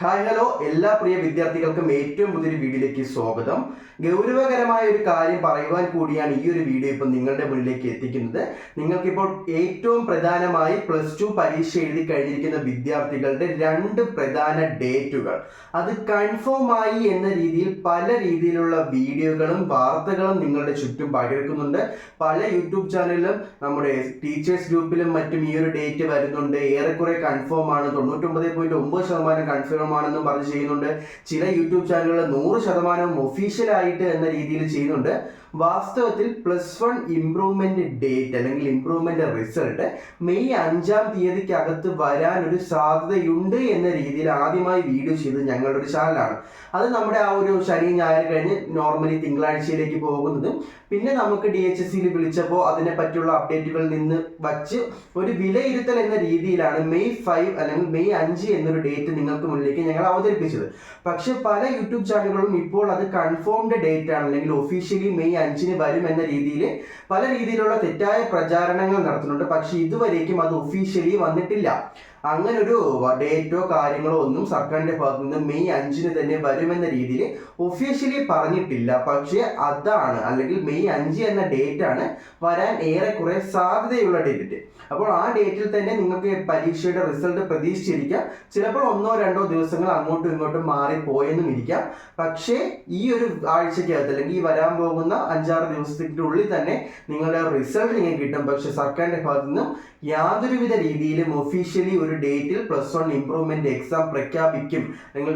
Hi hello എല്ലാ പ്രിയ വിദ്യാർത്ഥികൾക്കും ഏറ്റവും പുതിയൊരു വീഡിയോയിലേക്ക് സ്വാഗതം. ഗൗരവകരമായ ഒരു കാര്യം പറയുവാൻ കൂടിയാണ് ഈ ഒരു വീഡിയോ ഇപ്പം നിങ്ങളുടെ മുന്നിലേക്ക് എത്തിക്കുന്നത്. നിങ്ങൾക്കിപ്പോൾ ഏറ്റവും പ്രധാനമായി പ്ലസ് ടു പരീക്ഷ എഴുതി കഴിഞ്ഞിരിക്കുന്ന വിദ്യാർത്ഥികളുടെ രണ്ട് പ്രധാന ഡേറ്റുകൾ. അത് കൺഫേം ആയി എന്ന രീതിയിൽ പല രീതിയിലുള്ള വീഡിയോകളും വാർത്തകളും നിങ്ങളുടെ ചുറ്റും പകർക്കുന്നുണ്ട്. പല യൂട്യൂബ് ചാനലിലും നമ്മുടെ ടീച്ചേഴ്സ് ഗ്രൂപ്പിലും മറ്റും ഈ ഒരു ഡേറ്റ് വരുന്നുണ്ട്. ഏറെക്കുറെ കൺഫേം ആണ്. തൊണ്ണൂറ്റൊമ്പത് പോയിന്റ് ഒമ്പത് ശതമാനം കൺഫേം ആണെന്നും പറഞ്ഞ് ചെയ്യുന്നുണ്ട്. ചില യൂട്യൂബ് ചാനലുകൾ നൂറ് ശതമാനവും ഒഫീഷ്യൽ ആയിട്ട് എന്ന രീതിയിൽ ചെയ്യുന്നുണ്ട്. വാസ്തവത്തിൽ പ്ലസ് വൺ ഇംപ്രൂവ്മെന്റ് ഡേറ്റ് അല്ലെങ്കിൽ ഇംപ്രൂവ്മെന്റ് റിസൾട്ട് മെയ് അഞ്ചാം തീയതിക്കകത്ത് വരാൻ ഒരു സാധ്യതയുണ്ട് എന്ന രീതിയിൽ ആദ്യമായി വീഡിയോ ചെയ്തത് ഞങ്ങളുടെ ഒരു ചാനലാണ്. അത് നമ്മുടെ ആ ഒരു ശനി ഞായർ കഴിഞ്ഞ് നോർമലി തിങ്കളാഴ്ചയിലേക്ക് പോകുന്നതും പിന്നെ നമുക്ക് ഡി എച്ച് എസ് സിയിൽ വിളിച്ചപ്പോൾ അതിനെ പറ്റിയുള്ള അപ്ഡേറ്റുകളിൽ നിന്ന് വച്ച് ഒരു വിലയിരുത്തൽ എന്ന രീതിയിലാണ് മെയ് ഫൈവ് അല്ലെങ്കിൽ മെയ് അഞ്ച് എന്നൊരു ഡേറ്റ് നിങ്ങൾക്ക് മുന്നിലേക്ക് ഞങ്ങൾ അവതരിപ്പിച്ചത്. പക്ഷെ പല യൂട്യൂബ് ചാനലുകളും ഇപ്പോൾ അത് കൺഫേംഡ് ഡേറ്റ് ആണ്. അല്ലെങ്കിൽ ഒഫീഷ്യലി മെയ് അഞ്ചിന് വരും എന്ന രീതിയിൽ പല രീതിയിലുള്ള തെറ്റായ പ്രചാരണങ്ങൾ നടത്തുന്നുണ്ട്. പക്ഷെ ഇതുവരേക്കും അത് ഒഫീഷ്യലി വന്നിട്ടില്ല. അങ്ങനെ ഒരു ഡേറ്റോ കാര്യങ്ങളോ ഒന്നും സർക്കാരിന്റെ ഭാഗത്തു നിന്ന് മെയ് അഞ്ചിന് തന്നെ വരുമെന്ന രീതിയിൽ ഒഫീഷ്യലി പറഞ്ഞിട്ടില്ല. പക്ഷേ അതാണ് അല്ലെങ്കിൽ മെയ് അഞ്ച് എന്ന ഡേറ്റ് ആണ് വരാൻ ഏറെക്കുറെ സാധ്യതയുള്ള ഡേറ്റ് അപ്പോൾ ആ ഡേറ്റിൽ തന്നെ നിങ്ങൾക്ക് പരീക്ഷയുടെ റിസൾട്ട് പ്രതീക്ഷിച്ചിരിക്കാം. ചിലപ്പോൾ ഒന്നോ രണ്ടോ ദിവസങ്ങൾ അങ്ങോട്ടും ഇങ്ങോട്ടും മാറിപ്പോയെന്നും ഇരിക്കാം. പക്ഷേ ഈ ഒരു ആഴ്ചക്കകത്ത് അല്ലെങ്കിൽ ഈ വരാൻ പോകുന്ന അഞ്ചാറ് ദിവസത്തിന്റെ ഉള്ളിൽ തന്നെ നിങ്ങളുടെ റിസൾട്ട് നിങ്ങൾക്ക് കിട്ടും. പക്ഷെ സർക്കാരിന്റെ ഭാഗത്തു നിന്നും യാതൊരുവിധ രീതിയിലും ഒഫീഷ്യലി ഒരു ഡേറ്റിൽ പ്ലസ് വൺ ഇംപ്രൂവ്മെന്റ് എക്സാം പ്രഖ്യാപിക്കും. നിങ്ങൾ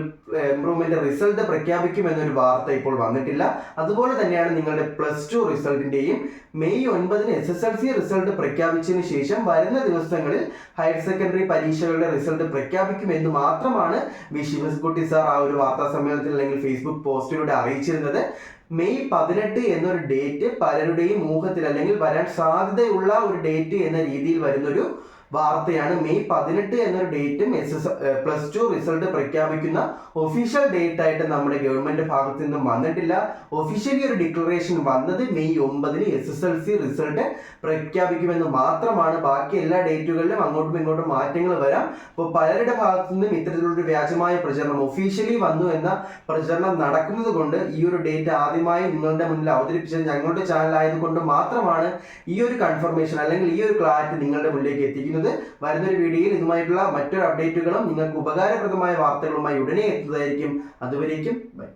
ഇംപ്രൂവ്മെന്റ് റിസൾട്ട് പ്രഖ്യാപിക്കും എന്നൊരു വാർത്ത ഇപ്പോൾ വന്നിട്ടില്ല. അതുപോലെ തന്നെയാണ് നിങ്ങളുടെ പ്ലസ് ടു റിസൾട്ടിന്റെയും മെയ് ഒൻപതിന് S S L C result പ്രഖ്യാപിച്ചതിന് ശേഷം വരുന്ന ദിവസങ്ങളിൽ ഹയർ സെക്കൻഡറി പരീക്ഷകളുടെ റിസൾട്ട് പ്രഖ്യാപിക്കും എന്ന് മാത്രമാണ് വി ശിവസ്കുട്ടി സാർ ആ ഒരു വാർത്താ സമ്മേളനത്തിൽ അല്ലെങ്കിൽ ഫേസ്ബുക്ക് പോസ്റ്റിലൂടെ അറിയിച്ചിരുന്നത്. മെയ് പതിനെട്ട് എന്നൊരു ഡേറ്റ് പലരുടെയും ഊഹത്തിൽ അല്ലെങ്കിൽ വരാൻ സാധ്യതയുള്ള ഒരു ഡേറ്റ് എന്ന രീതിയിൽ വരുന്നൊരു വാർത്തയാണ്. മെയ് പതിനെട്ട് എന്നൊരു ഡേറ്റും S S plus two result പ്രഖ്യാപിക്കുന്ന ഒഫീഷ്യൽ ഡേറ്റ് ആയിട്ട് നമ്മുടെ ഗവൺമെന്റ് ഭാഗത്ത് നിന്നും വന്നിട്ടില്ല. ഒഫീഷ്യലി ഒരു ഡിക്ലറേഷൻ വന്നത് മെയ് ഒമ്പതിന് S S L C result പ്രഖ്യാപിക്കുമെന്ന് മാത്രമാണ്. ബാക്കി എല്ലാ ഡേറ്റുകളിലും അങ്ങോട്ടും ഇങ്ങോട്ടും മാറ്റങ്ങൾ വരാം. അപ്പോൾ പലരുടെ ഭാഗത്തു നിന്നും ഇത്തരത്തിലുള്ളൊരു വ്യാജമായ പ്രചരണം ഒഫീഷ്യലി വന്നു എന്ന പ്രചരണം നടക്കുന്നത് കൊണ്ട് ഈ ഒരു ഡേറ്റ് ആദ്യമായി നിങ്ങളുടെ മുന്നിൽ അവതരിപ്പിച്ചത് ഞങ്ങളുടെ ചാനൽ ആയതുകൊണ്ട് മാത്രമാണ് ഈ ഒരു കൺഫർമേഷൻ അല്ലെങ്കിൽ ഈ ഒരു ക്ലാരിറ്റി നിങ്ങളുടെ മുന്നിലേക്ക് എത്തിക്കുന്നത്. വരുന്നൊരു വീഡിയോയിൽ ഇതുമായിട്ടുള്ള മറ്റൊരു അപ്ഡേറ്റുകളും നിങ്ങൾക്ക് ഉപകാരപ്രദമായ വാർത്തകളുമായി ഉടനെ എത്തുന്നതായിരിക്കും. അതുവരേക്കും ബൈ.